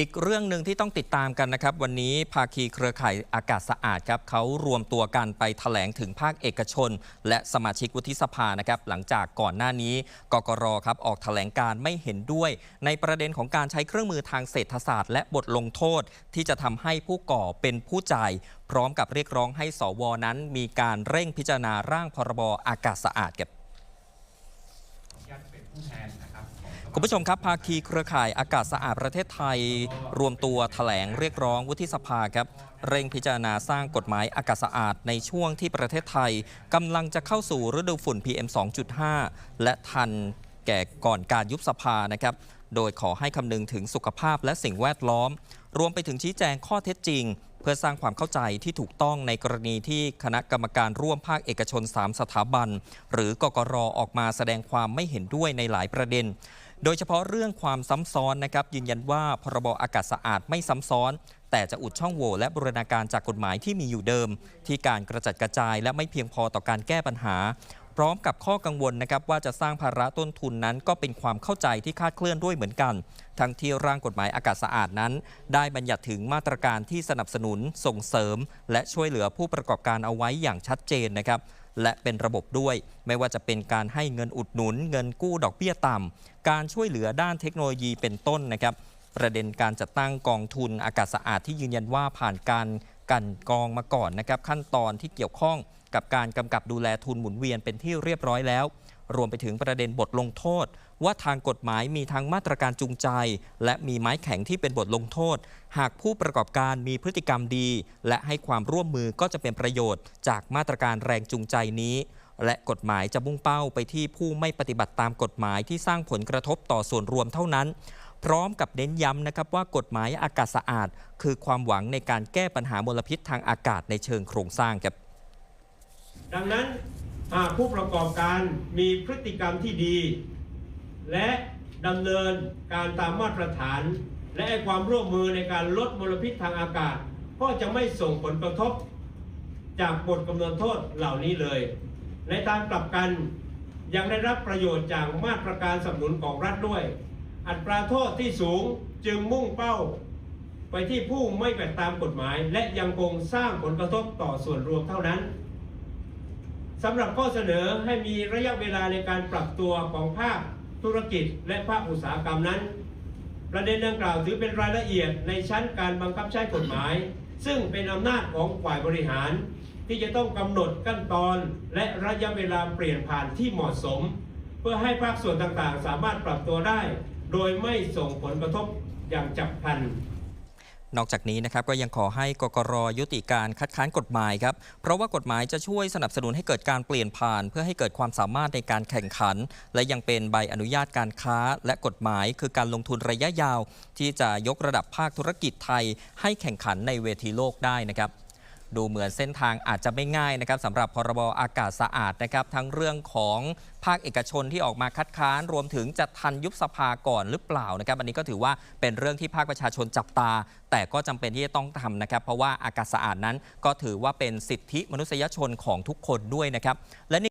อีกเรื่องหนึ่งที่ต้องติดตามกันนะครับ วันนี้ภาคีเครือข่ายอากาศสะอาดครับเขารวมตัวกันไปแถลงถึงภาคเอกชน และสมาชิกวุฒิสภานะครับ หลังจากก่อนหน้านี้กกรครับออกแถลงการไม่เห็นด้วย ในประเด็นของการใช้เครื่องมือทางเศรษฐศาสตร์ และบทลงโทษ ที่จะทำให้ผู้ก่อเป็นผู้จ่าย พร้อมกับเรียกร้องให้สวนั้น มีการเร่งพิจารณาร่างพรบอากาศสะอาดครับ คุณผู้ชมครับ ภาคีเครือข่ายอากาศสะอาดประเทศไทย รวมตัวแถลงเรียกร้องวุฒิสภาครับ เร่งพิจารณาสร้างกฎหมายอากาศสะอาดในช่วงที่ประเทศไทยกำลังจะเข้าสู่ฤดูฝุ่น PM 2.5 และทันแก่ก่อนการยุบสภานะครับ โดยขอให้คำนึงถึงสุขภาพและสิ่งแวดล้อม รวมไปถึงชี้แจงข้อเท็จจริง เพื่อสร้างความเข้าใจที่ถูกต้องในกรณีที่คณะกรรมการร่วมภาคเอกชน 3 สถาบัน หรือกกรออกมาแสดงความไม่เห็นด้วยในหลายประเด็น โดยเฉพาะเรื่องความซ้ำซ้อนนะครับยืนยันว่าพรบอากาศสะอาดไม่ซ้ำซ้อน แต่จะอุดช่องโหว่และบูรณาการจากกฎหมายที่มีอยู่เดิม ที่การกระจัดกระจายและไม่เพียงพอต่อการแก้ปัญหา พร้อมกับข้อกังวลนะครับว่าจะสร้างภาระต้นทุนนั้น ก็เป็นความเข้าใจที่คาดเคลื่อนด้วยเหมือนกัน ทั้งที่ร่างกฎหมายอากาศสะอาดนั้น ได้บัญญัติถึงมาตรการที่สนับสนุน ส่งเสริม และช่วยเหลือผู้ประกอบการเอาไว้อย่างชัดเจนนะครับ และเป็นระบบด้วย ไม่ว่าจะเป็นการให้เงินอุดหนุน เงินกู้ดอกเบี้ยต่ำการช่วยเหลือด้านเทคโนโลยีเป็นต้นนะครับ ประเด็นการจัดตั้งกองทุนอากาศสะอาดที่ยืนยันว่าผ่านการกันกองมาก่อนนะครับขั้นตอนที่เกี่ยวข้องกับการกำกับดูแลทุนหมุนเวียนเป็นที่เรียบร้อยแล้ว รวมไปถึงประเด็นบทลงโทษ ว่าทางกฎหมายมีทั้งมาตรการจูงใจ และมีไม้แข็งที่เป็นบทลงโทษ หากผู้ประกอบการมีพฤติกรรมดี และให้ความร่วมมือก็จะเป็นประโยชน์ จากมาตรการแรงจูงใจนี้ และกฎหมายจะมุ่งเป้าไปที่ผู้ไม่ปฏิบัติตามกฎหมายที่สร้างผลกระทบต่อส่วนรวมเท่านั้นพร้อมกับเน้นย้ำนะครับว่ากฎหมายอากาศสะอาด คือความหวังในการแก้ปัญหามลพิษทางอากาศในเชิงโครงสร้างครับ ดังนั้นหากผู้ประกอบการมีพฤติกรรมที่ดี และดำเนินการตามมาตรฐาน และความร่วมมือในการลดมลพิษทางอากาศ ก็จะไม่ส่งผลกระทบ จากบทกำหนดโทษเหล่านี้เลย ในทางกลับกันยังได้รับประโยชน์จากมาตรการสนับสนุนของรัฐด้วย อัตราโทษที่สูงจึงมุ่งเป้า ไปที่ผู้ไม่ปฏิบัติตามกฎหมาย และยังคงสร้างผลกระทบต่อส่วนรวมเท่านั้นสำหรับข้อเสนอให้มีระยะเวลาในการปรับตัวของภาค ธุรกิจและภาคอุตสาหกรรมนั้น ประเด็นดังกล่าวถือเป็นรายละเอียดในชั้นการบังคับใช้กฎหมาย ซึ่งเป็นอำนาจของฝ่ายบริหาร ที่จะต้องกำหนดขั้นตอน และระยะเวลาเปลี่ยนผ่านที่เหมาะสม เพื่อให้ภาคส่วนต่างๆ สามารถปรับตัวได้ โดยไม่ส่งผลกระทบอย่างจับพลัน นอกจากนี้นะครับก็ยังขอให้กกรยุติการคัดค้านกฎหมายครับ เพราะว่ากฎหมายจะช่วยสนับสนุนให้เกิดการเปลี่ยนผ่าน เพื่อให้เกิดความสามารถในการแข่งขัน และยังเป็นใบอนุญาตการค้า และกฎหมาย คือการลงทุนระยะยาว ที่จะยกระดับภาคธุรกิจไทย ให้แข่งขันในเวทีโลกได้นะครับ ดูเหมือนเส้นทางอาจจะไม่ง่ายนะครับสำหรับพรบอากาศสะอาดนะครับ ทั้งเรื่องของภาคเอกชนที่ออกมาคัดค้าน รวมถึงจะทันยุบสภาก่อนหรือเปล่านะครับ อันนี้ก็ถือว่าเป็นเรื่องที่ภาคประชาชนจับตา แต่ก็จำเป็นที่จะต้องทำนะครับ เพราะว่าอากาศสะอาดนั้นก็ถือว่าเป็นสิทธิมนุษยชนของทุกคนด้วยนะครับและนี่